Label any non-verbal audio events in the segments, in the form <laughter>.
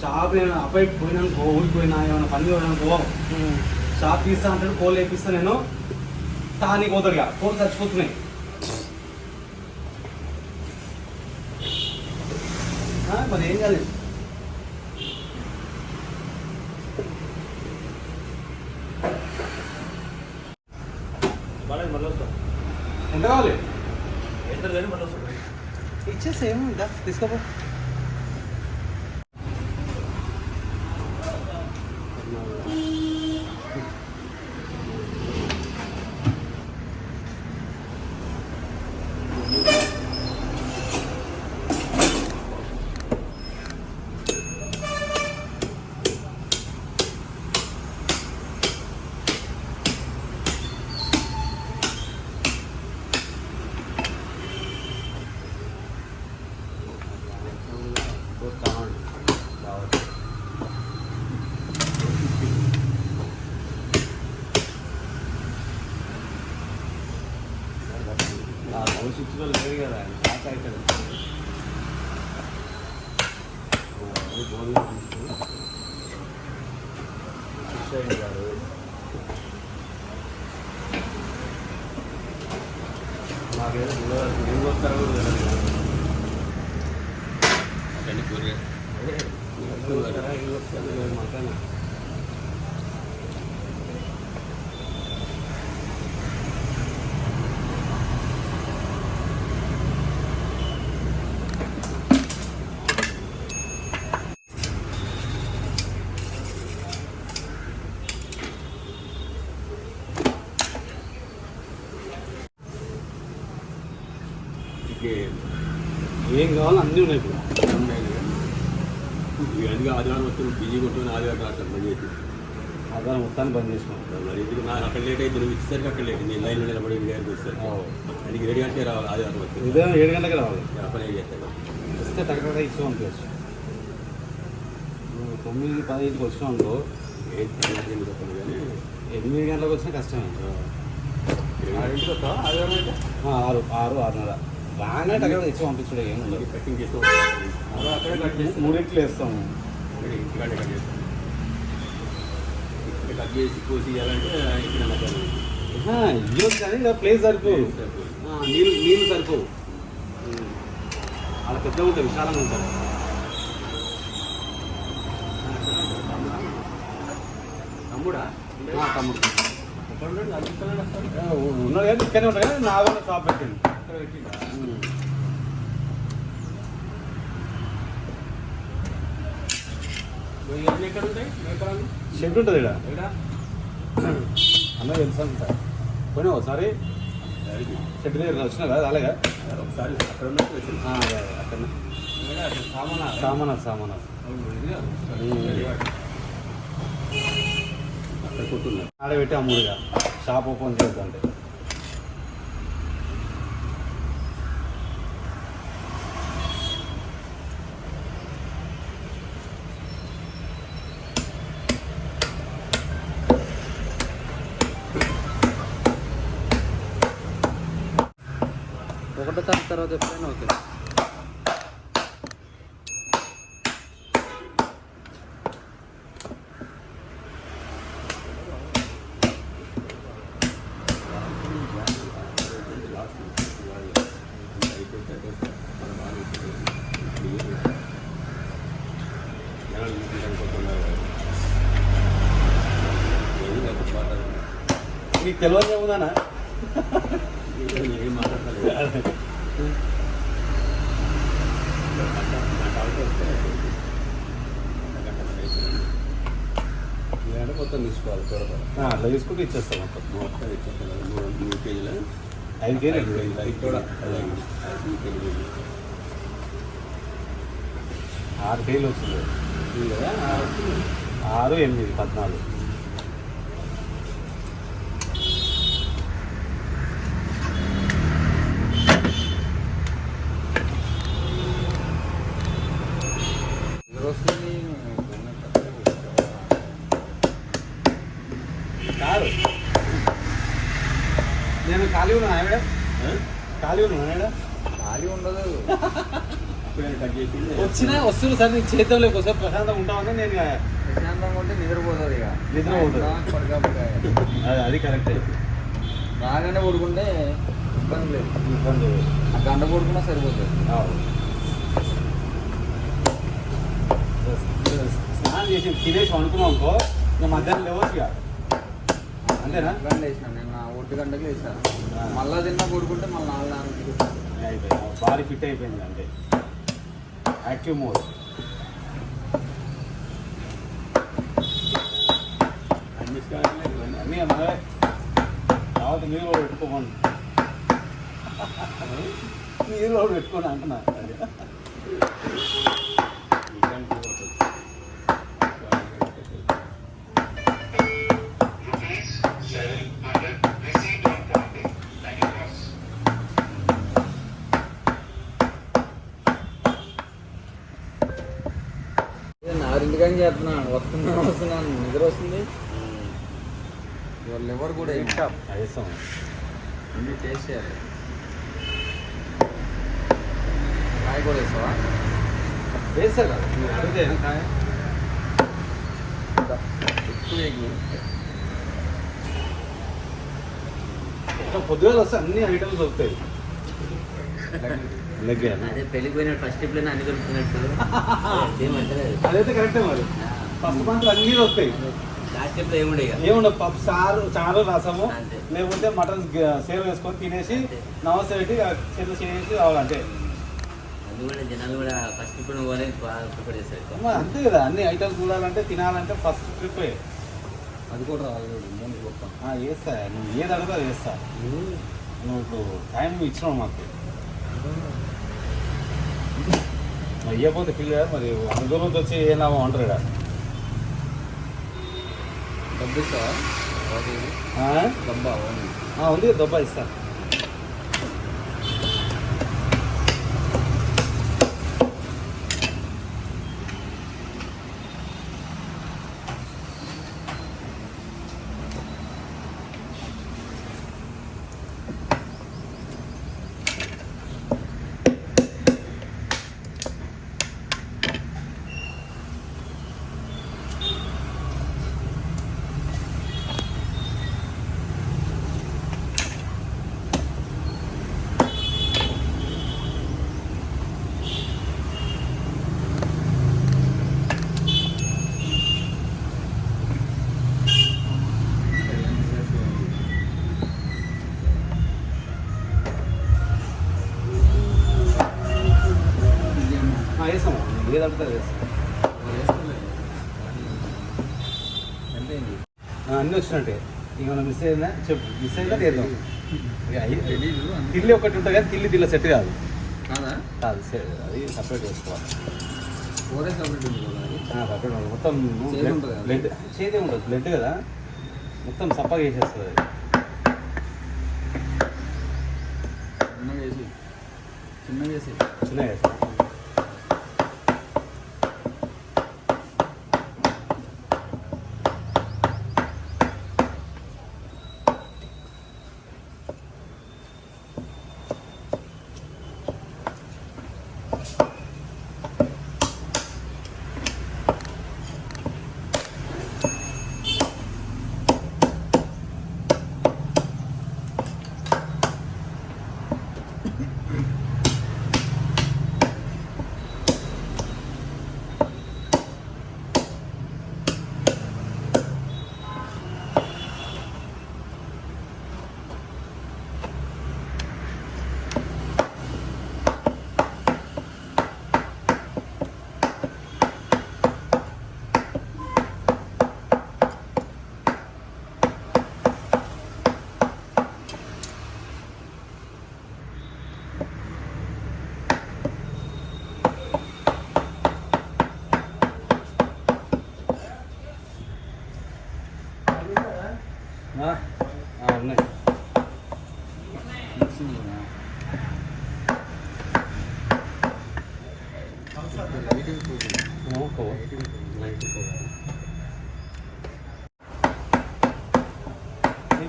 Shop నేను అబ్బాయి పోయినానుకో ఊరికి పోయినా ఏమైనా పని పోయినానుకో షాప్ తీస్తా అంటాడు కోళ్ళు వేపిస్తా నేను. తానికి పోతాడు ఇక. కోళ్ళు చచ్చిపోతున్నాయి. మరి ఏం కాలేదు. ఎంత కావాలి? ఎంత కానీ మళ్ళీ వస్తాం. ఇచ్చేసి ఏముందా తీసుకోపో. ಹಾಗೆ ನಿಮಗೋಸ್ಕರ ಮಕ್ಕಳ అన్నీ ఉన్నాయి ఇప్పుడు ఇవన్నీ ఆదివారం వస్తే బిజీ కొట్టుకుని ఆదివారం రాస్తాను పని చేసి. ఆధారం మొత్తాన్ని బంద్ చేసినాం మరి ఎందుకు? నాకు అక్కడ లేట్ అయితే నువ్వు ఇచ్చేసరికి అక్కడ లేట్ నేను లైన్లో నిలబడి దగ్గరికి వస్తాను అది రెడీ అంటే రావాలి ఆదివారం వస్తే ఉదయం ఏడు గంటలకు రావాలి. పని ఏం చేస్తాను వస్తే టక్కట ఇచ్చి నువ్వు తొమ్మిది పదిహేనుకి వచ్చినావు అనుకో. ఎనిమిది గంటలకు వచ్చినా కష్టమే. ఆదివారం ఆరు ఆరు ఆరున్నర. రాగానే టక్కట ఇచ్చి పంపించడం ఏం ఉండదు. కటింగ్ చేస్తూ అలా అక్కడే కట్ చేసి మూడింటిలో వేస్తాము ఇంటికాడే కట్ చేస్తాను ఇక్కడ కట్ చేసి కోసి ఇవ్వాలంటే ఇక్కడ ఇవ్వచ్చు కానీ ప్లేస్ సరిపో నీళ్ళు నీళ్ళు సరిపోవు. అలా పెద్దగా ఉంటుంది విశాలంగా ఉంటుంది. తమ్ముడా? తమ్ముడు. ఉన్నాడు కానీ ఇక్కడనే ఉంటాడు కానీ నాగోళ్ళ షాప్ పెట్టింది అక్కడ షెడ్ ఉంటుంది ఇక్కడ అన్న తెలుసా అంత. పోయినా ఒకసారి? షెడ్ దగ్గర వచ్చినా కదా అలాగా ఒకసారి అక్కడ అక్కడ సామానా. అక్కడ కొట్టున్నారు ఆడ పెట్టి అమ్ముడుగా. షాప్ ఓపెన్ చేద్దంటే ఒకటో తారీఖు తర్వాత ఎప్పుడైనా ఓకే మీకు తెలియదు చెబుదానా ఏం మాట్లాడలేదు లేదంటే మొత్తం తీసుకోవాలి త్వరగా అట్లా తీసుకుంటే ఇచ్చేస్తాం మొత్తం మొత్తం ఇచ్చేస్తాను మూడు మూడు కేజీలు ఐదు కేజీ ఐదు కూడా ఐదు కేజీలు ఆరు కేజీలు వచ్చింది ఆరు ఎనిమిది పద్నాలుగు. కాదు. నేను ఖాళీ ఉన్నాను ఆవిడ ఖాళీ ఉన్నాను ఆవిడ ఖాళీ ఉండదు. వచ్చినా వస్తువులు సార్ నీకు చేద్దాం లేకపోతే ప్రశాంతంగా ఉంటామని నేను ప్రశాంతంగా ఉంటే నిద్రపోతుంది ఇక. నిద్రపోతుంది. అది- అది కరెక్టే. రాగానే పడుకుంటే ఇబ్బంది లేదు. ఇబ్బంది లేదు. ఆ గంట పడుకున్నా సరిపోతుంది. అవును. స్నానం చేసి తినేసి వండుకున్నాం అనుకో ఇంకా మధ్యాహ్నం లేవచ్చు ఇక. అంతేనా? గంట వేసిన నేను నా ఒంటి గంటకి వేసాను. ఆ. మళ్ళా తిన్నా పడుకుంటే మళ్ళీ నాలుగు నాలుగు అయిపోయింది. బాడీ ఫిట్ అయిపోయింది అంటే యాక్టివ్ మోడ్. అన్ని మనమే తర్వాత మీరు కూడా పెట్టుకోమని. మీరు <laughs> కూడా పెట్టుకోండి అంటున్నా. ఆరింటికని చేస్తున్నాను. వస్తున్నాను వస్తున్నాను. నిద్ర వస్తుంది. వాళ్ళు ఎవరు కూడా వేస్తాం అన్ని టేస్ట్ చేయాలి. కాయ కూడా వేస్తావా వేస్తా కదా. అడిగితే కాయ? ఎక్కువ వస్తే అన్ని ఐటమ్స్ దొరుకుతాయి. <laughs> అదే పెళ్ళిపోయినట్టు ఫస్ట్ అన్ని దొరుకుతున్నట్టు ఏమంటారు అదైతే కరెక్టే మరి. ఫస్ట్ మంత్ అన్నీ దొరుకుతాయి. లాస్ట్ స్టెప్ ఏముండే ఇక ఏముండదు పప్పు చారు రసము మటన్ సేవ్ చేసుకొని తినేసి. నమస్తే పెట్టి చేతులు చేసి రావాలంటే అది కూడా జనాలు కూడా ఫస్ట్ ప్రిపేర్ చేస్తారు. అమ్మ, అంతే కదా అన్ని ఐటమ్స్ చూడాలంటే తినాలంటే ఫస్ట్ ట్రిప్ అది కూడా గొప్ప వేస్తా నువ్వు ఏది అడుగుతా అది వేస్తా నువ్వు ఇప్పుడు టైం ఇచ్చినావు మాకు. ఇవ్వకపోతే ఫీల్ కాదు మరి అనుకూలంతో వచ్చి ఏ లాభం అంటారు ఇక్కడ? డబ్బు ఇస్తావా? ఉంది దొబ్బ ఇస్తా. వేస్తాం నువ్వు ఏది అడుగుతా అది వేస్తాం ఎంత అయింది ఆ, అన్నీ వచ్చినట్టే. ఇంకేమైనా మిస్ అయిందా? చెప్పు. మిస్ అయిందా అంతే. తిల్లి ఒకటి ఉంటుంది కానీ తిల్లి తిల్ల సెట్ కాదు. కాదా? అది సపరేట్ చేసుకోవాలి. సపరేట్ మొత్తం? బ్లడ్ చేదే ఉంటుంది బ్లడ్ కదా? మొత్తం సప్పగా వేసేస్తుంది చిన్నగా వేసి చిన్నగా వేసి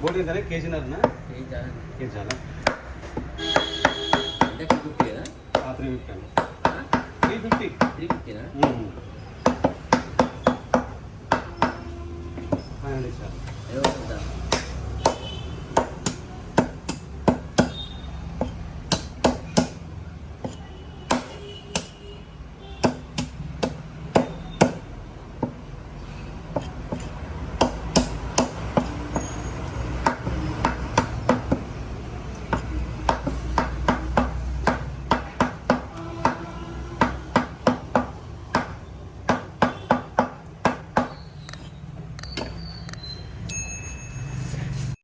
ಬೋರ್ಡ್ ಇದ್ದಾರೆ ಕೆ ಜಿನರ್ನ ಕೆ ಜಿ ಅಲ್ಲ three fifty three fifty three ಫಿಫ್ಟಿನಾ ಹ್ಞೂ